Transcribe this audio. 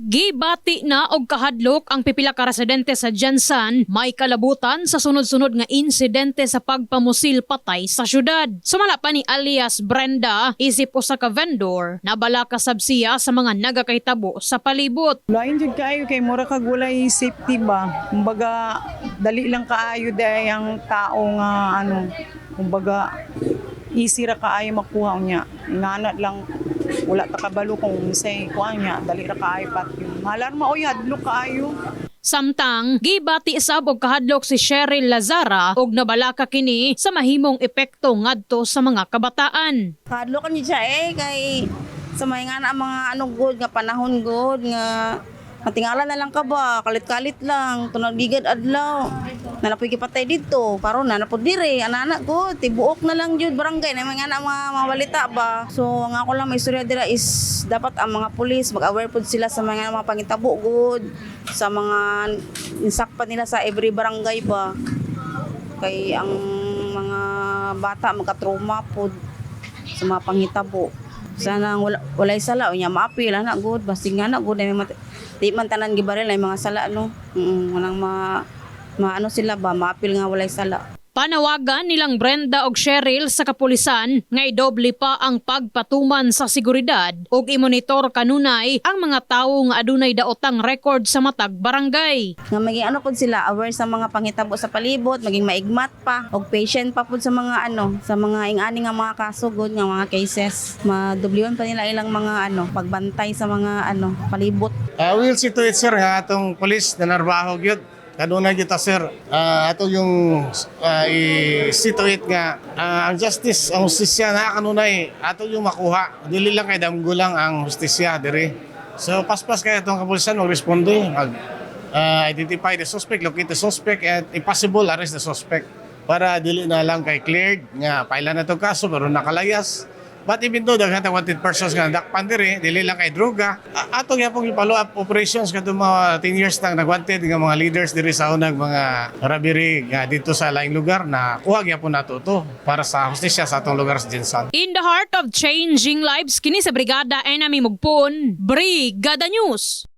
Gibati na og kahadlok ang pipila ka residente sa Jansan may kalabutan sa sunod-sunod nga insidente sa pagpamusil patay sa syudad. Sumala pa ni alias Brenda, isip usa ka vendor na bala kasab siya sa mga nagakahitabo sa palibot. Lain jud kaayo kay mura kag walay safety ba. Kumbaga dali lang kaayo day ang tao nga ano, kumbaga easy ra kaayo makuha niya. Ingana lang wala ta kabalo kung say kuha niya, dali ra kaayo pat yun. Malar mo oy hadlok kaayo. Samtang gibati sab og kahadlok si Cheryl Lazara og nabalaka kini sa mahimong epekto ngadto sa mga kabataan. Kadlo kan siya eh kay sa may nga na mga ano good nga panahon good nga matingala na lang ka ba kalit-kalit lang tunag gigad adlaw nanapoy patay dito. Karon na napod dire. Anana ko tibuok na lang jud barangay na mga na mga, balita ba? So ang ako lang may istorya dira is dapat ang mga pulis mag-aware pud sila sa mga mga pangitabo good. Sa mga insakpan nila sa every barangay ba? Kay ang mga bata magka-trauma pod sa mga panghitabo. Sana wala walay sala o nya maapil ana good. Basig nga na good. Na may mat- man tanan gibaril na mga sala no. Mm, walang ma maano sila ba maapil nga walay sala. Panawagan nilang Brenda og Cheryl sa kapulisan nga idoble pa ang pagpatuman sa seguridad ug imonitor kanunay ang mga tawo nga adunay daotang record sa matag barangay. Nga maging ano pud sila aware sa mga panghitabo sa palibot, maging maigmat pa og patient pa pud sa mga ano, sa mga ingani nga mga kaso good nga mga cases. Madubliwan pa nila ilang mga ano, pagbantay sa mga ano, palibot. Uh, we'll see to it, sir, nga atong polis na narbaho gyud. Kanuna kita, sir. Uh, ato yung uh, it nga ah, ang justice, ang justisya na kanunay, ato yung makuha. Dili lang kay damgo lang ang justisya diri. So paspas kay atong kapulisan mag-responde, mag ah, identify the suspect, locate the suspect, and if possible, arrest the suspect. Para dili na lang kay cleared nga pailan na to kaso pero nakalayas. But even though daghan tayong wanted persons nga dakpan diri, dili lang kay droga. Ato nga pong follow up operations kadto mga 10 years nang nagwanted nga mga leaders diri sa unang mga rabiri nga dito sa laing lugar na kuha gyapon nato to para sa hustisya sa atong lugar sa Jinsan. In the heart of changing lives kini sa Brigada Enemy Mugpon, Brigada News.